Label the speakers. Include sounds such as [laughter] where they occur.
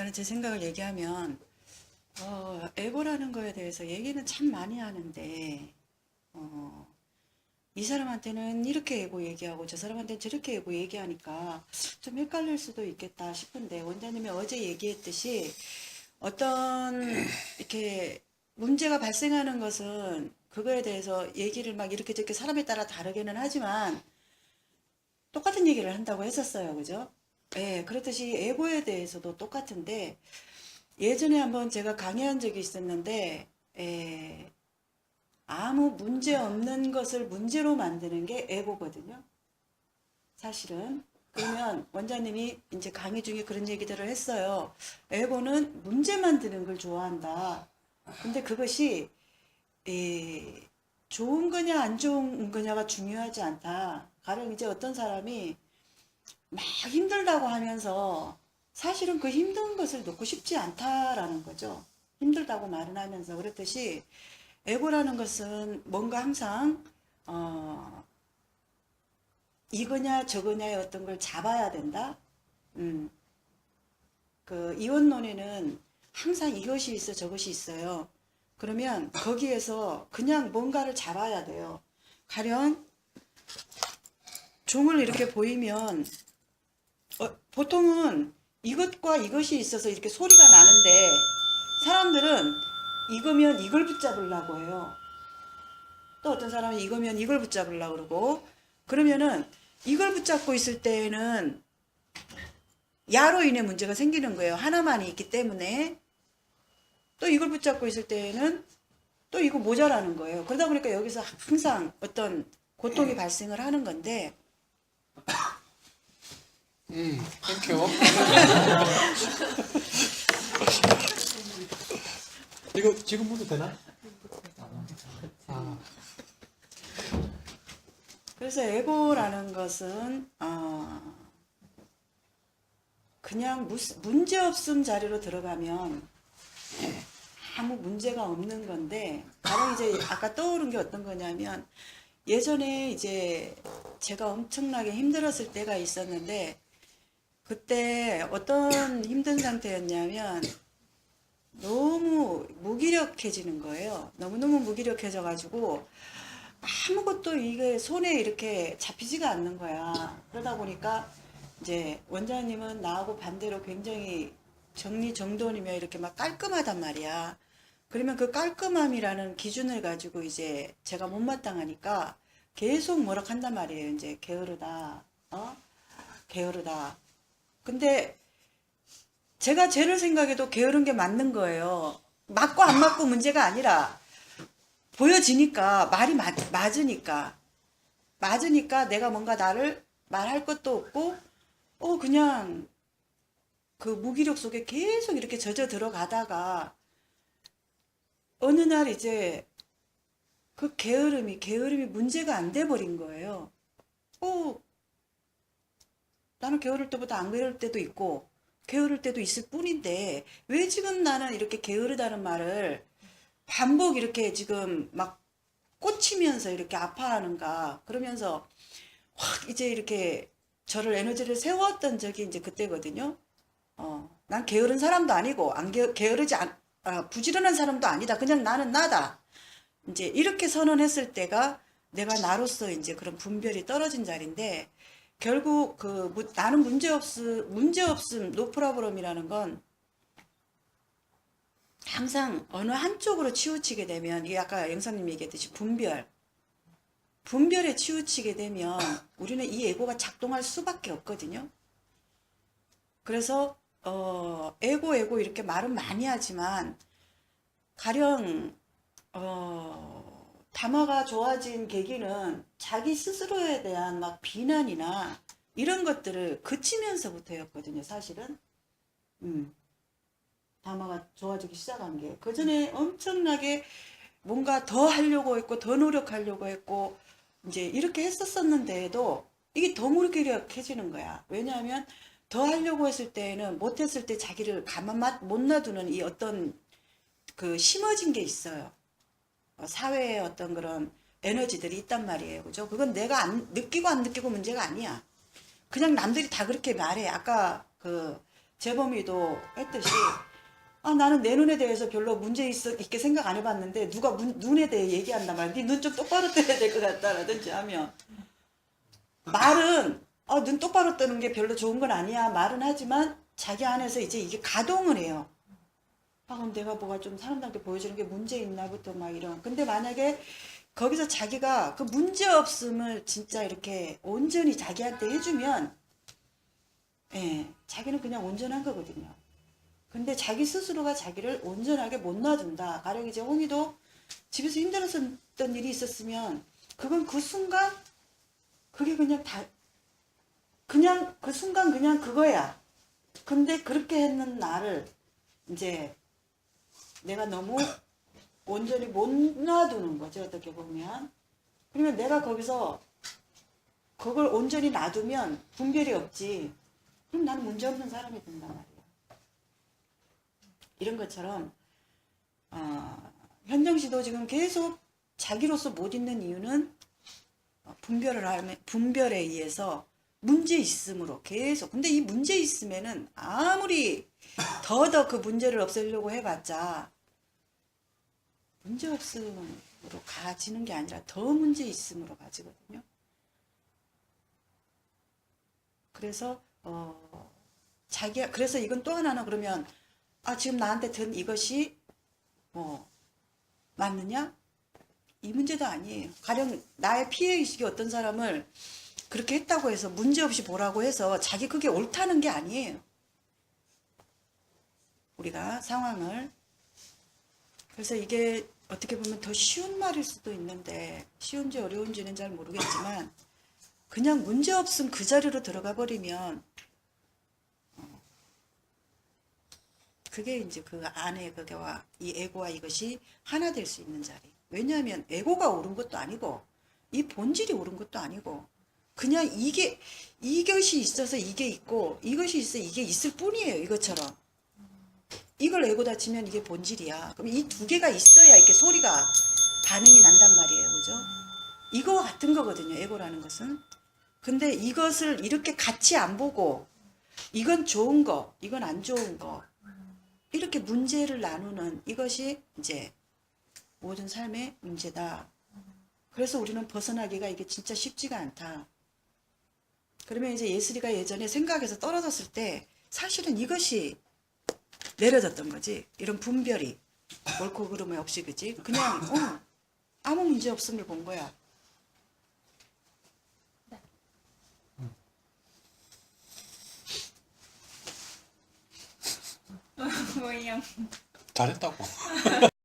Speaker 1: 나는 제 생각을 얘기하면 어, 에고라는 거에 대해서 얘기는 참 많이 하는데 어, 이 사람한테는 이렇게 에고 얘기하고 저 사람한테는 저렇게 에고 얘기하니까 좀 헷갈릴 수도 있겠다 싶은데 원장님이 어제 얘기했듯이 어떤 이렇게 문제가 발생하는 것은 그거에 대해서 얘기를 막 이렇게 저렇게 사람에 따라 다르게는 하지만 똑같은 얘기를 한다고 했었어요. 그죠? 예, 그렇듯이 에고에 대해서도 똑같은데 예전에 한번 제가 강의한 적이 있었는데 에, 아무 문제 없는 것을 문제로 만드는 게 에고거든요. 사실은 그러면 원장님이 이제 강의 중에 그런 얘기들을 했어요. 에고는 문제 만드는 걸 좋아한다. 근데 그것이 에, 좋은 거냐 안 좋은 거냐가 중요하지 않다. 가령 이제 어떤 사람이 막 힘들다고 하면서 사실은 그 힘든 것을 놓고 싶지 않다라는 거죠. 힘들다고 말은 하면서 그렇듯이 에고라는 것은 뭔가 항상 어 이거냐 저거냐의 어떤 걸 잡아야 된다. 음. 그 이원론에는 항상 이것이 있어 저것이 있어요. 그러면 거기에서 그냥 뭔가를 잡아야 돼요. 가령 종을 이렇게 보이면 어, 보통은 이것과 이것이 있어서 이렇게 소리가 나는데 사람들은 이거면 이걸 붙잡으려고 해요. 또 어떤 사람은 이거면 이걸 붙잡으려고 그러고 그러면은 이걸 붙잡고 있을 때에는 야로 인해 문제가 생기는 거예요. 하나만이 있기 때문에 또 이걸 붙잡고 있을 때에는 또 이거 모자라는 거예요. 그러다 보니까 여기서 항상 어떤 고통이 발생을 하는 건데
Speaker 2: 음, 땡큐. 이거 지금 보도 되나? 아,
Speaker 1: 그래서 에고라는 것은 어, 그냥 무스- 문제없음 자리로 들어가면 아무 문제가 없는 건데 바로 이제 아까 떠오른 게 어떤 거냐면 예전에 이제 제가 엄청나게 힘들었을 때가 있었는데 그때 어떤 힘든 상태였냐면 너무 무기력해지는 거예요. 너무너무 무기력해져 가지고 아무것도 이게 손에 이렇게 잡히지가 않는 거야. 그러다 보니까 이제 원장님은 나하고 반대로 굉장히 정리정돈이며 이렇게 막 깔끔하단 말이야. 그러면 그 깔끔함이라는 기준을 가지고 이제 제가 못마땅하니까 계속 뭐라 한단 말이에요. 이제 게으르다. 어? 게으르다. 근데 제가 쟤를 생각해도 게으른 게 맞는 거예요. 맞고 안 맞고 문제가 아니라 보여지니까 말이 맞, 맞으니까 맞으니까 내가 뭔가 나를 말할 것도 없고 어 그냥 그 무기력 속에 계속 이렇게 젖어 들어가다가 어느 날 이제 그 게으름이 게으름이 문제가 안 돼 버린 거예요. 어 나는 게으를 때보다 안 게으를 때도 있고 게으를 때도 있을 뿐인데 왜 지금 나는 이렇게 게으르다는 말을 반복 이렇게 지금 막 꽂히면서 이렇게 아파하는가 그러면서 확 이제 이렇게 저를 에너지를 세웠던 적이 이제 그때거든요. 어, 난 게으른 사람도 아니고 안 게, 게으르지 않, 아, 부지런한 사람도 아니다. 그냥 나는 나다. 이제 이렇게 선언했을 때가 내가 나로서 이제 그런 분별이 떨어진 자리인데 결국 그 무- 나는 문제 없음 문제 없음 노프라브럼이라는 건 항상 어느 한쪽으로 치우치게 되면 이게 아까 영사님 얘기했듯이 분별 분별에 치우치게 되면 우리는 이 에고가 작동할 수밖에 없거든요. 그래서 어 에고 에고 이렇게 말은 많이 하지만 가령 어 담화가 좋아진 계기는 자기 스스로에 대한 막 비난이나 이런 것들을 그치면서부터였거든요, 사실은. 음. 담화가 좋아지기 시작한 게. 그 전에 엄청나게 뭔가 더 하려고 했고, 더 노력하려고 했고, 이제 이렇게 했었었는데도 이게 더 무기력해지는 거야. 왜냐하면 더 하려고 했을 때에는 못했을 때 자기를 가만 못 놔두는 이 어떤 그 심어진 게 있어요. 어, 사회에 어떤 그런 에너지들이 있단 말이에요. 그죠? 그건 내가 안, 느끼고 안 느끼고 문제가 아니야. 그냥 남들이 다 그렇게 말해. 아까 그 재범이도 했듯이 아 나는 내 눈에 대해서 별로 문제 있어 있게 생각 안 해봤는데 누가 문- 눈에 대해 얘기한단 말이야. 네 눈 좀 똑바로 떠야 될 것 같다라든지 하면 말은 어, 눈 똑바로 뜨는 게 별로 좋은 건 아니야 말은 하지만 자기 안에서 이제 이게 가동을 해요. 아 그럼 내가 뭐가 좀 사람들한테 보여주는 게 문제 있나부터 막 이런. 근데 만약에 거기서 자기가 그 문제 없음을 진짜 이렇게 온전히 자기한테 해주면 예, 자기는 그냥 온전한 거거든요. 근데 자기 스스로가 자기를 온전하게 못 놔준다. 가령 이제 홍이도 집에서 힘들었던 일이 있었으면 그건 그 순간 그게 그냥 다 그냥 그 순간 그냥 그거야. 근데 그렇게 했는 나를 이제 내가 너무 온전히 못 놔두는 거죠. 어떻게 보면. 그러면 내가 거기서 그걸 온전히 놔두면 분별이 없지. 그럼 나는 문제 없는 사람이 된단 말이야. 이런 것처럼 어, 현정 씨도 지금 계속 자기로서 못 있는 이유는 어, 분별을 하면 분별에 의해서 문제 있음으로 계속 근데 이 문제 있음에는 아무리 더더 그 문제를 없애려고 해봤자 문제 없음으로 가지는 게 아니라 더 문제 있음으로 가지거든요. 그래서 어 자기가 그래서 이건 또 하나는 그러면 아 지금 나한테 든 이것이 뭐 맞느냐? 이 문제도 아니에요. 가령 나의 피해 의식이 어떤 사람을 그렇게 했다고 해서 문제 없이 보라고 해서 자기 그게 옳다는 게 아니에요. 우리가 상황을 그래서 이게 어떻게 보면 더 쉬운 말일 수도 있는데 쉬운지 어려운지는 잘 모르겠지만 그냥 문제 없음 그 자리로 들어가 버리면 어, 그게 이제 그 안에 그게와 이 에고와 이것이 하나 될 수 있는 자리. 왜냐하면 에고가 옳은 것도 아니고 이 본질이 옳은 것도 아니고 그냥 이게 이것이 있어서 이게 있고 이것이 있어 이게 있을 뿐이에요. 이것처럼 이걸 에고다 치면 이게 본질이야. 그럼 이 두 개가 있어야 이렇게 소리가 반응이 난단 말이에요. 그죠? 이거와 같은 거거든요. 에고라는 것은. 근데 이것을 이렇게 같이 안 보고 이건 좋은 거, 이건 안 좋은 거 이렇게 문제를 나누는 이것이 이제 모든 삶의 문제다. 그래서 우리는 벗어나기가 이게 진짜 쉽지가 않다. 그러면 이제 예슬이가 예전에 생각에서 떨어졌을 때 사실은 이것이 내려졌던 거지. 이런 분별이 옳고 그름이 없이 그지. 그냥 [laughs] 어, 아무 문제 없음을 본 거야. [laughs]
Speaker 3: 뭐예요?
Speaker 2: 잘했다고. [laughs]